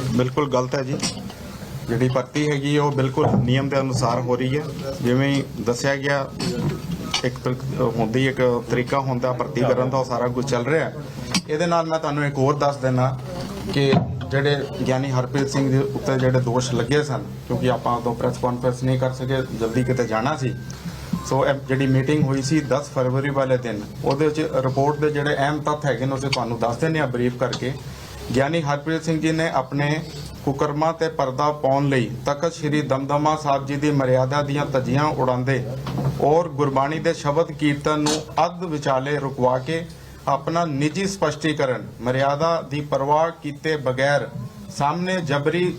ਬਿਲਕੁਲ ਗਲਤ ਹੈ ਜੀ। ਜਿਹੜੀ ਭਰਤੀ ਹੈਗੀ ਉਹ ਬਿਲਕੁਲ ਨਿਯਮ ਦੇ ਅਨੁਸਾਰ ਹੋ ਰਹੀ ਹੈ। ਜਿਵੇਂ ਦੱਸਿਆ ਗਿਆ, ਇੱਕ ਹੁੰਦੀ ਇੱਕ ਤਰੀਕਾ ਹੁੰਦਾ ਭਰਤੀ ਕਰਨ ਦਾ, ਉਹ ਸਾਰਾ ਕੁਝ ਚੱਲ ਰਿਹਾ। ਇਹਦੇ ਨਾਲ ਮੈਂ ਤੁਹਾਨੂੰ ਇੱਕ ਹੋਰ ਦੱਸ ਦੇਣਾ ਕਿ ਜਿਹੜੇ ਗਿਆਨੀ ਹਰਪ੍ਰੀਤ ਸਿੰਘ ਦੇ ਉੱਤੇ ਜਿਹੜੇ ਦੋਸ਼ ਲੱਗੇ ਸਨ, ਕਿਉਂਕਿ ਆਪਾਂ ਉਦੋਂ ਪ੍ਰੈਸ ਕਾਨਫਰੰਸ ਨਹੀਂ ਕਰ ਸਕੇ, ਜਲਦੀ ਕਿਤੇ ਜਾਣਾ ਸੀ। ਸੋ ਜਿਹੜੀ ਮੀਟਿੰਗ ਹੋਈ ਸੀ 10 ਫਰਵਰੀ ਵਾਲੇ ਦਿਨ, ਉਹਦੇ ਵਿੱਚ ਰਿਪੋਰਟ ਦੇ ਜਿਹੜੇ ਅਹਿਮ ਤੱਥ ਹੈਗੇ ਨੇ ਉਸੇ ਤੁਹਾਨੂੰ ਦੱਸ ਦਿੰਦੇ ਆ ਬਰੀਫ ਕਰਕੇ। ਗਿਆਨੀ ਹਰਪ੍ਰੀਤ ਸਿੰਘ ਜੀ ਨੇ ਆਪਣੇ ਕੁਕਰਮਾਂ ਤੇ ਪਰਦਾ ਪਾਉਣ ਲਈ ਤਖਤ ਸ੍ਰੀ ਦਮਦਮਾ ਸਾਹਿਬ ਜੀ ਦੀ ਮਰਿਆਦਾ ਦੀਆਂ ਧੱਜੀਆਂ ਉਡਾਉਂਦੇ ਔਰ ਗੁਰਬਾਣੀ ਦੇ ਸ਼ਬਦ ਕੀਰਤਨ ਨੂੰ ਅੱਧ ਵਿਚਾਲੇ ਰੁਕਵਾ ਕੇ ਆਪਣਾ ਨਿੱਜੀ ਸਪਸ਼ਟੀਕਰਨ, ਮਰਿਆਦਾ ਦੀ ਪਰਵਾਹ ਕੀਤੇ ਬਗੈਰ ਸਾਹਮਣੇ ਜਬਰੀ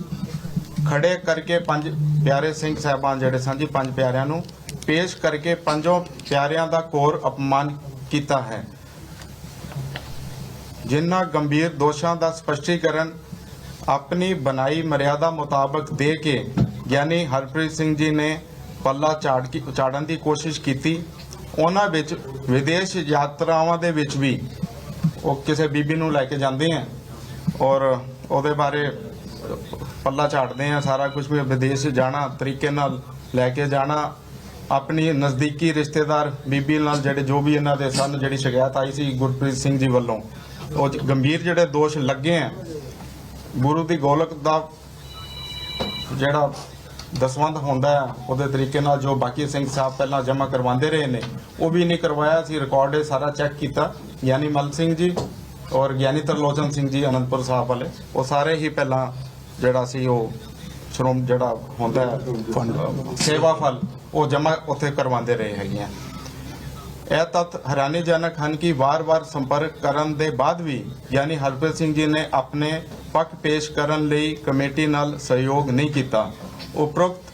ਖੜੇ ਕਰਕੇ ਪੰਜ ਪਿਆਰੇ ਸਿੰਘ ਸਾਹਿਬਾਨ ਜਿਹੜੇ ਸਨ ਜੀ, ਪੰਜ ਪਿਆਰਿਆਂ ਨੂੰ ਪੇਸ਼ ਕਰਕੇ ਪੰਜੋਂ ਪਿਆਰਿਆਂ ਦਾ ਕੋਰ ਅਪਮਾਨ ਕੀਤਾ ਹੈ। ਜਿਨ੍ਹਾਂ ਗੰਭੀਰ ਦੋਸ਼ਾਂ ਦਾ ਸਪਸ਼ਟੀਕਰਨ ਆਪਣੀ ਬਣਾਈ ਮਰਿਆਦਾ ਮੁਤਾਬਕ ਦੇ ਕੇ ਗਿਆਨੀ ਹਰਪ੍ਰੀਤ ਸਿੰਘ ਜੀ ਨੇ ਪੱਲਾ ਝਾੜ ਕੀ, ਝਾੜਨ ਦੀ ਕੋਸ਼ਿਸ਼ ਕੀਤੀ, ਉਹਨਾਂ ਵਿੱਚ ਵਿਦੇਸ਼ ਯਾਤਰਾਵਾਂ ਦੇ ਵਿੱਚ ਵੀ ਉਹ ਕਿਸੇ ਬੀਬੀ ਨੂੰ ਲੈ ਕੇ ਜਾਂਦੇ ਆ ਔਰ ਉਹਦੇ ਬਾਰੇ ਪੱਲਾ ਝਾੜਦੇ ਆ, ਸਾਰਾ ਕੁਝ ਵੀ ਵਿਦੇਸ਼ ਜਾਣਾ, ਤਰੀਕੇ ਨਾਲ ਲੈ ਕੇ ਜਾਣਾ, ਆਪਣੀ ਨਜ਼ਦੀਕੀ ਰਿਸ਼ਤੇਦਾਰ ਬੀਬੀ ਨਾਲ ਜਿਹੜੇ ਜੋ ਵੀ ਇਹਨਾਂ ਦੇ ਸਨ, ਜਿਹੜੀ ਸ਼ਿਕਾਇਤ ਆਈ ਸੀ ਗੁਰਪ੍ਰੀਤ ਸਿੰਘ ਜੀ ਵੱਲੋਂ। ਉਹ ਗੰਭੀਰ ਜਿਹੜੇ ਦੋਸ਼ ਲੱਗੇ ਆ, ਗੁਰੂ ਦੀ ਗੋਲਕ ਦਾ ਜਿਹੜਾ ਦਸਵੰਧ ਹੁੰਦਾ ਹੈ ਉਹਦੇ ਤਰੀਕੇ ਨਾਲ ਜੋ ਬਾਕੀ ਸਿੰਘ ਸਾਹਿਬ ਪਹਿਲਾਂ ਜਮ੍ਹਾਂ ਕਰਵਾਉਂਦੇ ਰਹੇ ਨੇ, ਉਹ ਵੀ ਨਹੀਂ ਕਰਵਾਇਆ। ਸੀ ਰਿਕਾਰਡ ਇਹ ਸਾਰਾ ਚੈੱਕ ਕੀਤਾ। ਗਿਆਨੀ ਮਲ ਸਿੰਘ ਜੀ ਔਰ ਗਿਆਨੀ ਤਰਲੋਚਨ ਸਿੰਘ ਜੀ ਅਨੰਦਪੁਰ ਸਾਹਿਬ ਵਾਲੇ, ਉਹ ਸਾਰੇ ਹੀ ਪਹਿਲਾਂ ਜਿਹੜਾ ਸੀ ਉਹ ਸ਼੍ਰੋਮ ਜਿਹੜਾ ਹੁੰਦਾ ਹੈ ਸੇਵਾ ਫਲ, ਉਹ ਜਮ੍ਹਾਂ ਉੱਥੇ ਕਰਵਾਉਂਦੇ ਰਹੇ ਹੈਗੇ ਆ। ਇਹ ਤੱਥ ਹੈਰਾਨੀਜਨਕ ਹਨ ਕਿ ਵਾਰ-ਵਾਰ ਸੰਪਰਕ ਕਰਨ ਦੇ ਬਾਅਦ ਵੀ ਯਾਨੀ ਹਰਪ੍ਰੀਤ ਸਿੰਘ ਜੀ ਨੇ ਆਪਣੇ ਪੱਖ ਪੇਸ਼ ਕਰਨ ਲਈ ਕਮੇਟੀ ਨਾਲ ਸਹਿਯੋਗ ਨਹੀਂ ਕੀਤਾ। ਉਪਰੋਕਤ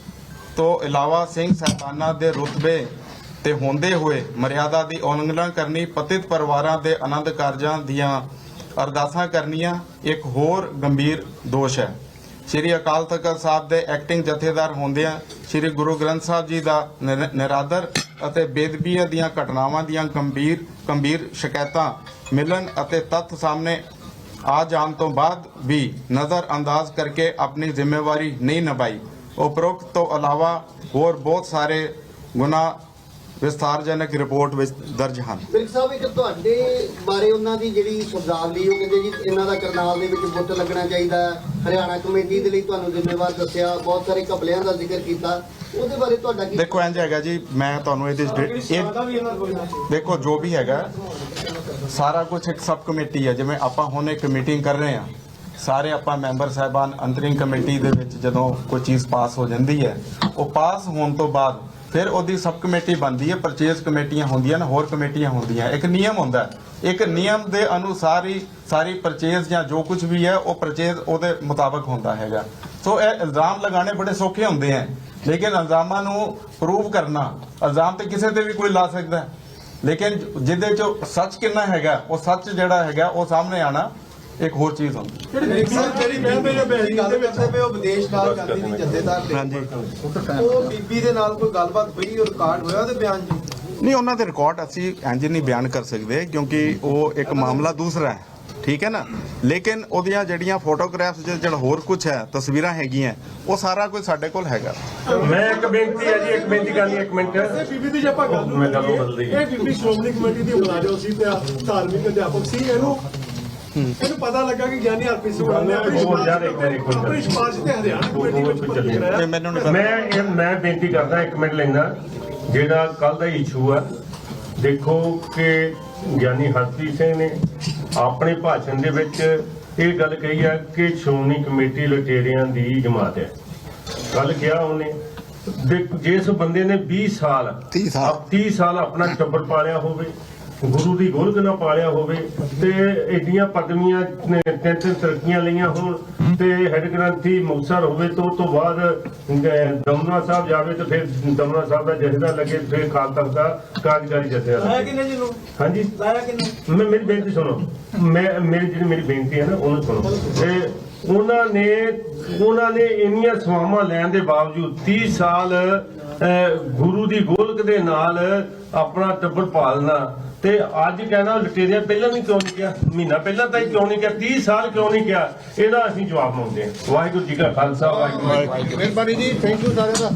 ਤੋਂ ਇਲਾਵਾ ਸਿੰਘ ਸਾਹਿਬਾਨਾਂ ਦੇ ਰੁਤਬੇ ਤੇ ਹੁੰਦੇ ਹੋਏ ਮਰਿਆਦਾ ਦੀ ਉਲੰਘਣਾ ਕਰਨੀ, ਪਤਿਤ ਪਰਿਵਾਰਾਂ ਦੇ ਆਨੰਦ ਕਾਰਜਾਂ ਦੀਆਂ ਅਰਦਾਸਾਂ ਕਰਨੀਆਂ, ਇੱਕ ਹੋਰ ਗੰਭੀਰ ਦੋਸ਼ ਹੈ। ਸ੍ਰੀ ਅਕਾਲ ਤਖਤ ਸਾਹਿਬ ਦੇ ਐਕਟਿੰਗ ਜਥੇਦਾਰ ਹੁੰਦਿਆਂ ਸ੍ਰੀ ਗੁਰੂ ਗ੍ਰੰਥ ਸਾਹਿਬ ਜੀ ਦਾ ਨਿਰ- ਨਿਰਾਦਰ ਅਤੇ ਬੇਦਬੀਆਂ ਦੀਆਂ ਘਟਨਾਵਾਂ ਦੀਆਂ ਗੰਭੀਰ ਗੰਭੀਰ ਸ਼ਿਕਾਇਤਾਂ ਮਿਲਣ ਅਤੇ ਤੱਥ ਸਾਹਮਣੇ ਆ ਜਾਣ ਤੋਂ ਬਾਅਦ ਵੀ ਨਜ਼ਰ ਅੰਦਾਜ਼ ਕਰਕੇ ਆਪਣੀ ਜ਼ਿੰਮੇਵਾਰੀ ਨਹੀਂ ਨਿਭਾਈ। ਉਪਰੋਕਤ ਤੋਂ ਇਲਾਵਾ ਹੋਰ ਬਹੁਤ ਸਾਰੇ ਗੁਨਾਹ ਵਿਸਥਾਰਜਨਕ ਰਿਪੋਰਟ ਵਿੱਚ ਦਰਜ ਹਨ। ਬਿਲਕ ਸਾਹਿਬ ਇੱਕ ਤੁਹਾਡੇ ਬਾਰੇ ਉਹਨਾਂ ਦੀ ਜਿਹੜੀ ਸ਼ਬਦਾਵਲੀ ਉਹ ਕਹਿੰਦੇ ਜੀ ਇਹਨਾਂ ਦਾ ਕਰਨਾਲ ਦੇ ਵਿੱਚ ਬੁੱਤ ਲੱਗਣਾ ਚਾਹੀਦਾ। ਹਰਿਆਣਾ ਕਮੇਟੀ ਦੇ ਲਈ ਤੁਹਾਨੂੰ ਜ਼ਿੰਮੇਵਾਰ ਦੱਸਿਆ ਬਹੁਤ ਸਾਰੇ ਘਪਲਿਆਂ ਦਾ ਜ਼ਿਕਰ ਕੀਤਾ। ਉਹਦੇ ਬਾਰੇ ਤੁਹਾਡਾ ਕੀ ਦੇਖੋ ਇੰਜ ਹੈਗਾ ਜੀ ਮੈਂ ਤੁਹਾਨੂੰ ਇਹਦੇ ਇਹ ਦੇਖੋ ਜੋ ਵੀ ਹੈਗਾ ਸਾਰਾ ਕੁਝ ਇੱਕ ਸਬ ਕਮੇਟੀ ਹੈ। ਜਿਵੇਂ ਆਪਾਂ ਹੁਣ ਇੱਕ ਮੀਟਿੰਗ ਕਰ ਰਹੇ ਹਾਂ ਸਾਰੇ ਆਪਾਂ ਮੈਂਬਰ ਸਾਹਿਬਾਨ ਅੰਤਰਿੰਗ ਕਮੇਟੀ ਦੇ ਵਿੱਚ ਜਦੋਂ ਕੋਈ ਚੀਜ਼ ਪਾਸ ਹੋ ਜਾਂਦੀ ਹੈ ਉਹ ਪਾਸ ਹੋਣ ਤੋਂ ਬਾਅਦ ਫਿਰ ਉਹਦੀ ਸਬ ਕਮੇਟੀ ਬਣਦੀ ਹੈ, ਪਰਚੇਸ ਕਮੇਟੀਆਂ ਹੁੰਦੀਆਂ ਨੇ, ਹੋਰ ਕਮੇਟੀਆਂ ਹੁੰਦੀਆਂ। ਇੱਕ ਨਿਯਮ ਹੁੰਦਾ ਇੱਕ ਨਿਯਮ ਦੇ ਅਨੁਸਾਰ ਹੀ ਸਾਰੀ ਪਰਚੇਸ ਜਾਂ ਜੋ ਕੁਝ ਵੀ ਹੈ, ਉਹ ਪਰਚੇਸ ਉਹਦੇ ਮੁਤਾਬਕ ਹੁੰਦਾ ਹੈਗਾ। ਸੋ ਇਹ ਇਲਜ਼ਾਮ ਲਗਾਉਣੇ ਬੜੇ ਸੌਖੇ ਹੁੰਦੇ ਹੈ। ਲੇਕਿਨ ਇਲਜ਼ਾਮਾਂ ਨੂੰ ਪ੍ਰੂਵ ਕਰਨਾ, ਇਲਜ਼ਾਮ ਤੇ ਕਿਸੇ ਤੇ ਵੀ ਕੋਈ ਲਾ ਸਕਦਾ ਲੇਕਿਨ ਜਿਹਦੇ ਚ ਸੱਚ ਕਿੰਨਾ ਹੈਗਾ, ਉਹ ਸੱਚ ਜਿਹੜਾ ਹੈਗਾ, ਉਹ ਸਾਹਮਣੇ ਆਣਾ ਇੱਕ ਹੋਰ ਚੀਜ਼ ਹੁੰਦੀ ਹੈ। ਜਿਹੜੀ ਮੈਂ ਤੇ ਜੋ ਬੈਠੀ ਦੇ ਵਿੱਚ ਤੇ ਉਹ ਵਿਦੇਸ਼ ਨਾਲ ਜਾਂਦੀ ਦੀ ਜਥੇਦਾਰ ਦੇ ਹਾਂਜੀ। ਉਹ ਬੀਬੀ ਦੇ ਨਾਲ ਕੋਈ ਗੱਲਬਾਤ ਹੋਈ ਔਰ ਰਿਕਾਰਡ ਹੋਇਆ ਉਹਦੇ ਬਿਆਨ ਜੀ ਨਹੀਂ ਉਹਨਾਂ ਦੇ ਰਿਕਾਰਡ ਅਸੀਂ ਇੰਜ ਨਹੀਂ ਬਿਆਨ ਕਰ ਸਕਦੇ ਕਿਉਂਕਿ ਉਹ ਇੱਕ ਮਾਮਲਾ ਦੂਸਰਾ ਹੈ ਠੀਕ ਹੈ ਨਾ? ਲੇਕਿਨ ਉਹਦੀਆਂ ਜਿਹੜੀਆਂ ਫੋਟੋਗ੍ਰਾਫਸ ਜਿਹੜਾ ਹੋਰ ਕੁਝ ਹੈ ਤਸਵੀਰਾਂ ਹੈਗੀਆਂ ਉਹ ਸਾਰਾ ਕੁਝ ਸਾਡੇ ਕੋਲ ਹੈਗਾ। ਮੈਂ ਇੱਕ ਬੇਨਤੀ ਹੈ ਜੀ ਇੱਕ ਬੇਨਤੀ ਕਰਨੀ ਇੱਕ ਮਿੰਟ। ਇਹ ਬੀਬੀ ਦੀ ਜੇ ਆਪਾਂ ਗੱਲ ਮੈਂ ਗੱਲ ਬਦਲ ਲਈ ਇਹ ਬੀਬੀ ਸ਼੍ਰੋਮਣੀ ਕਮੇਟੀ ਦੀ ਮੁਲਾਜ਼ਮ ਸੀ ਤੇ ਧਾਰਮਿਕ ਅਧਿਆਪਕ ਸੀ ਇਹਨੂੰ ਇਹਨੂੰ ਪਤਾ ਲੱਗਾ ਕਿ ਗਿਆਨੀ ਹਰਪ੍ਰੀਤ ਸਿੰਘ ਨੇ ਆਪਣੀ ਕੋਈ ਆਪਣੀ ਸਿਫਾਰਿਸ਼ ਤੇ ਹਰਿਆਣਾ ਕਮੇਟੀ ਵਿੱਚ ਭਰਤੀ ਤੇ ਕਰਾਇਆ। ਮੈਨੂੰ ਨਹੀਂ ਪਤਾ। ਮੈਂ ਇਹ ਮੈਂ ਬੇਨਤੀ ਕਰਦਾ ਇੱਕ ਮਿੰਟ ਲੈਣਾ ਜਿਹੜਾ ਕੱਲ ਦਾ ਇਸ਼ੂ ਆ ਦੇਖੋ ਕਿ ਗਿਆਨੀ ਹਰਪ੍ਰੀਤ ਸਿੰਘ ਨੇ ਆਪਣੇ ਭਾਸ਼ਣ ਦੇ ਵਿੱਚ ਇਹ ਗੱਲ ਕਹੀ ਆ ਕਿ ਸ਼੍ਰੋਮਣੀ ਕਮੇਟੀ ਲੁਟੇਰਿਆਂ ਦੀ ਜਮਾਤ ਹੈ। ਕੱਲ ਕਿਹਾ ਉਹਨੇ। ਜਿਸ ਬੰਦੇ ਨੇ 20 ਸਾਲ 30 ਸਾਲ। 30 ਸਾਲ ਆਪਣਾ ਟੱਬਰ ਪਾਲਿਆ ਹੋਵੇ ਗੁਰੂ ਦੀ ਗੋਲਕ ਨਾ ਪਾਲਿਆ ਹੋਵੇ ਤੇ ਏਡੀਆਂ ਪਦਵੀਆਂ ਨੇ ਤਿੰਨ ਤਿੰਨ ਤਰੱਕੀਆਂ ਲਈਆਂ ਹੋਣ ਤੇ ਹੈਡ ਗ੍ਰੰਥੀ ਮੁਕਤਸਰ ਹੋਵੇ ਤੋਂ ਤੋਂ ਬਾਅਦ ਦਮਨਾ ਸਾਹਿਬ ਜਾਵੇ ਤੇ ਫਿਰ ਦਮਨਾ ਸਾਹਿਬ ਦਾ ਜਥੇਦਾਰ ਲੱਗੇ ਫਿਰ ਕਾਲ ਤਖਤ ਦਾ ਕਾਰਜਕਾਰੀ ਜਥੇਦਾਰ ਲਾਇਆ ਕਿੰਨੇ ਜੀ ਨੂੰ ਹਾਂਜੀ। ਲਾਇਆ ਕਿੰਨੇ? ਮੈਂ ਮੇਰੀ ਬੇਨਤੀ ਸੁਣੋ। ਮੈਂ ਮੇਰੀ ਜਿਹੜੀ ਮੇਰੀ ਬੇਨਤੀ ਹੈ ਨਾ ਉਹਨੂੰ ਸੁਣੋ। ਤੇ ਉਹਨਾਂ ਨੇ ਉਹਨਾਂ ਨੇ ਇੰਨੀਆਂ ਸਵਾਵਾਂ ਲੈਣ ਦੇ ਬਾਵਜੂਦ 30 ਸਾਲ ਗੁਰੂ ਦੀ ਗੋਲਕ ਦੇ ਨਾਲ ਆਪਣਾ ਟੱਬਰ ਪਾਲਣਾ ਤੇ ਅੱਜ ਕਹਿਣਾ ਲਟੇਰਿਆ ਪਹਿਲਾਂ ਵੀ ਕਿਉਂ ਨਹੀਂ ਕਿਹਾ? ਮਹੀਨਾ ਪਹਿਲਾਂ ਤਾਂ ਹੀ ਕਿਉਂ ਨਹੀਂ ਕਿਹਾ? 30 ਸਾਲ ਕਿਉਂ ਨਹੀਂ ਕਿਹਾ? ਇਹਦਾ ਅਸੀਂ ਜਵਾਬ ਮੰਗਦੇ ਹਾਂ। ਵਾਹਿਗੁਰੂ ਜੀ ਕਾ ਖਾਲਸਾ, ਵਾਹਿਗੁਰੂ ਜੀ ਕੀ ਫਤਿਹ। ਮਿਹਰਬਾਨੀ ਜੀ ਥੈਂਕ ਯੂ ਸਾਰਿਆਂ ਦਾ।